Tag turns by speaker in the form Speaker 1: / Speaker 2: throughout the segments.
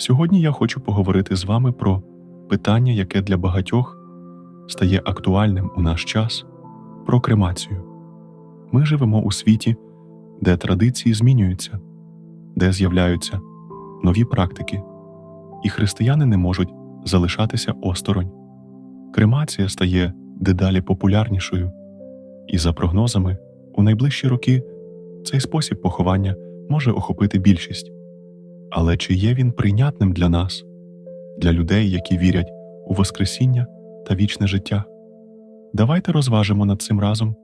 Speaker 1: Сьогодні я хочу поговорити з вами про питання, яке для багатьох стає актуальним у наш час про кремацію. Ми живемо у світі, де традиції змінюються, де з'являються нові практики, і християни не можуть залишатися осторонь. Кремація стає дедалі популярнішою, і за прогнозами, у найближчі роки цей спосіб поховання може охопити більшість. Але чи є він прийнятним для нас, для людей, які вірять у Воскресіння та вічне життя? Давайте розважимо над цим разом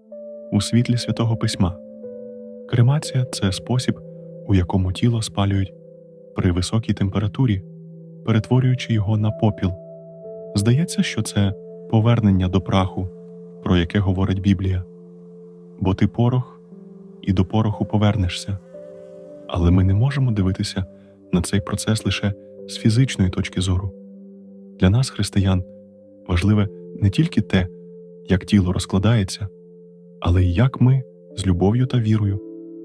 Speaker 1: у світлі святого письма. Кремація це спосіб, у якому тіло спалюють при високій температурі, перетворюючи його на попіл. Здається, що це повернення до праху, про яке говорить Біблія. Бо ти порох, і до пороху повернешся. Але ми не можемо дивитися на цей процес лише з фізичної точки зору. Для нас, християн, важливе не тільки те, як тіло розкладається, але й як ми з любов'ю та вірою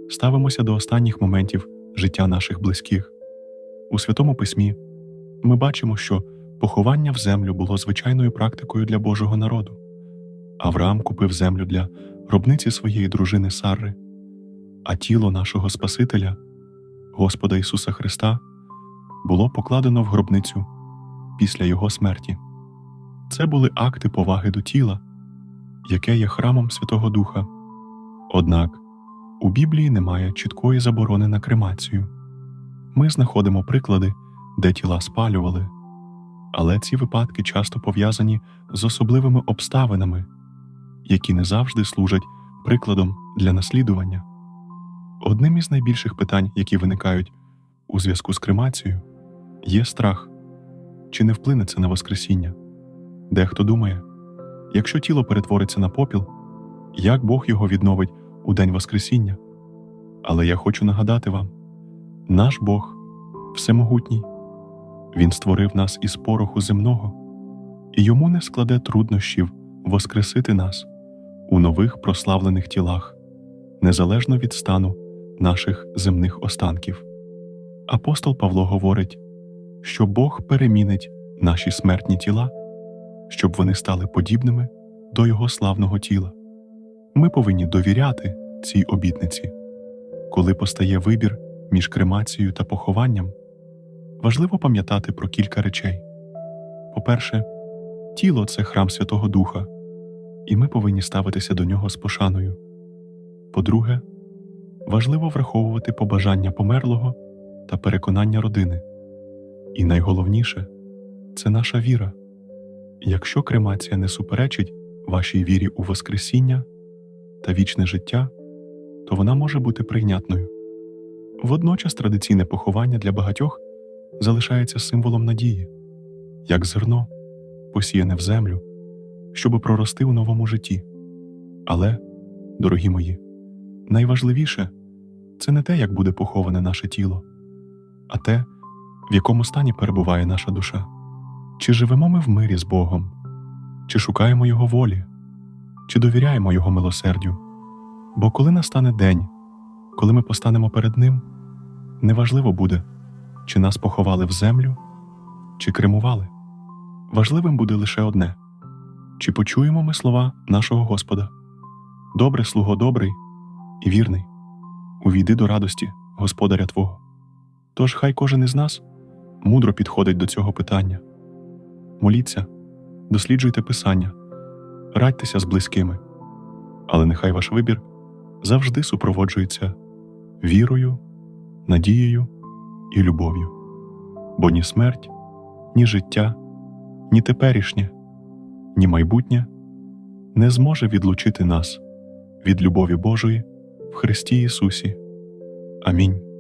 Speaker 1: ставимося до останніх моментів життя наших близьких. У Святому Письмі ми бачимо, що поховання в землю було звичайною практикою для Божого народу. Авраам купив землю для гробниці своєї дружини Сарри, а тіло нашого Спасителя, Господа Ісуса Христа, було покладено в гробницю після Його смерті. Це були акти поваги до тіла, яке є храмом Святого Духа. Однак у Біблії немає чіткої заборони на кремацію. Ми знаходимо приклади, де тіла спалювали, але ці випадки часто пов'язані з особливими обставинами, які не завжди служать прикладом для наслідування. Одним із найбільших питань, які виникають у зв'язку з кремацією, є страх чи не вплине це на Воскресіння. Дехто думає, якщо тіло перетвориться на попіл, як Бог його відновить у день Воскресіння? Але я хочу нагадати вам: наш Бог всемогутній, Він створив нас із пороху земного, і йому не складе труднощів воскресити нас у нових прославлених тілах, незалежно від стану наших земних останків. Апостол Павло говорить, що Бог перемінить наші смертні тіла, щоб вони стали подібними до Його славного тіла. Ми повинні довіряти цій обітниці. Коли постає вибір між кремацією та похованням, важливо пам'ятати про кілька речей. По-перше, тіло це храм Святого Духа, і ми повинні ставитися до нього з пошаною. По-друге, важливо враховувати побажання померлого та переконання родини. І найголовніше це наша віра. Якщо кремація не суперечить вашій вірі у Воскресіння та вічне життя, то вона може бути прийнятною. Водночас традиційне поховання для багатьох залишається символом надії, як зерно, посіяне в землю, щоби прорости у новому житті. Але, дорогі мої, найважливіше це не те, як буде поховане наше тіло, а те, в якому стані перебуває наша душа. Чи живемо ми в мирі з Богом, чи шукаємо Його волі, чи довіряємо Його милосердю? Бо коли настане день, коли ми постанемо перед Ним, неважливо буде, чи нас поховали в землю, чи кремували. Важливим буде лише одне чи почуємо ми слова нашого Господа. Добре, слуго добрий і вірний, увійди до радості Господаря Твого. Тож хай кожен із нас мудро підходить до цього питання. Моліться, досліджуйте Писання, радьтеся з близькими, але нехай ваш вибір завжди супроводжується вірою, надією і любов'ю, бо ні смерть, ні життя, ні теперішнє, ні майбутнє не зможе відлучити нас від любові Божої в Христі Ісусі. Амінь.